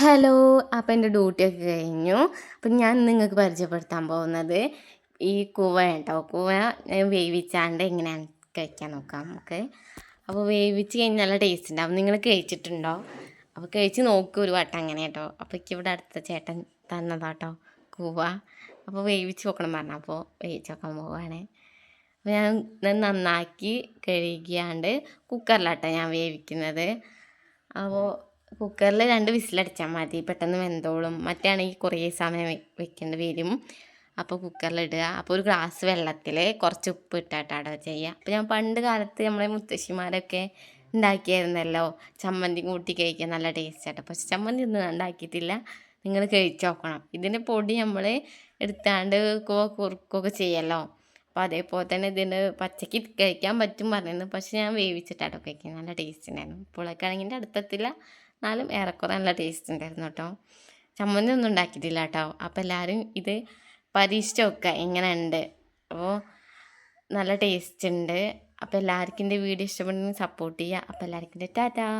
Hello അപ്പോൾ എന്റെ ഡ്യൂട്ടിയൊക്കെ കഴിഞ്ഞു. അപ്പം ഞാൻ നിങ്ങൾക്ക് പരിചയപ്പെടുത്താൻ പോകുന്നത് ഈ കുവ കേട്ടോ. കൂവ വേവിച്ചാണ്ട് എങ്ങനെയാണ് കഴിക്കാൻ നോക്കാം നമുക്ക്. അപ്പോൾ വേവിച്ച് കഴിഞ്ഞാൽ നല്ല ടേസ്റ്റ് ഉണ്ടാവും. നിങ്ങൾ കഴിച്ചിട്ടുണ്ടോ? അപ്പോൾ കഴിച്ച് നോക്കൂ ഒരു വട്ടം അങ്ങനെ കേട്ടോ. അപ്പോൾ എനിക്ക് ഇവിടെ അടുത്ത ചേട്ടൻ തന്നതാട്ടോ കുവ. അപ്പോൾ വേവിച്ച് നോക്കണം പറഞ്ഞു. അപ്പോൾ വേവിച്ച് നോക്കാൻ പോവുകയാണ് അപ്പോൾ ഞാൻ നന്നാക്കി കഴുകിയാണ്ട് കുക്കറിലാട്ടോ ഞാൻ വേവിക്കുന്നത്. അപ്പോൾ കുക്കറിൽ രണ്ട് വിസിലടിച്ചാൽ മതി. പെട്ടെന്ന് വെന്തോളും. മറ്റാണെങ്കിൽ കുറേ സമയം വെക്കേണ്ടി വരും. അപ്പോൾ കുക്കറിലിടുക അപ്പോൾ ഒരു ഗ്ലാസ് വെള്ളത്തിൽ കുറച്ച് ഉപ്പ് ഇട്ടിട്ടാണ് ചെയ്യുക അപ്പോൾ ഞാൻ പണ്ട് കാലത്ത് നമ്മളെ മുത്തശ്ശിമാരൊക്കെ ഉണ്ടാക്കിയായിരുന്നല്ലോ. ചമ്മന്തി കൂട്ടി കഴിക്കാൻ നല്ല ടേസ്റ്റ് പക്ഷെ ചമ്മന്തി ഒന്നും ഉണ്ടാക്കിയിട്ടില്ല. നിങ്ങൾ കഴിച്ചു നോക്കണം. ഇതിന്റെ പൊടി നമ്മൾ എടുത്താണ്ട് കുറുക്കൊക്കെ ചെയ്യല്ലോ. അപ്പോൾ അതേപോലെ തന്നെ ഇതിന് പച്ചക്ക് കഴിക്കാൻ പറ്റും പറഞ്ഞിരുന്നു. പക്ഷെ ഞാൻ വേവിച്ചിട്ടാട്ടോ കഴിക്കുന്നത് നല്ല ടേസ്റ്റ് ഉണ്ടായിരുന്നു ഇപ്പോഴൊക്കെ ആണെങ്കിൽ അടുത്തെത്തില്ല. എന്നാലും ഏറെക്കുറെ നല്ല ടേസ്റ്റ് ഉണ്ടായിരുന്നു കേട്ടോ. ചമ്മന്തി ഒന്നും ഉണ്ടാക്കിയിട്ടില്ല കേട്ടോ. അപ്പോൾ എല്ലാവരും ഇത് പരീക്ഷിച്ച് നോക്കുക എങ്ങനെയുണ്ട്? അപ്പോൾ നല്ല ടേസ്റ്റ് ഉണ്ട് അപ്പോൾ എല്ലാവർക്കും എന്റെ വീഡിയോ ഇഷ്ടപ്പെടുന്നെങ്കിൽ സപ്പോർട്ട് ചെയ്യുക. അപ്പോൾ എല്ലാവർക്കും ടാറ്റാ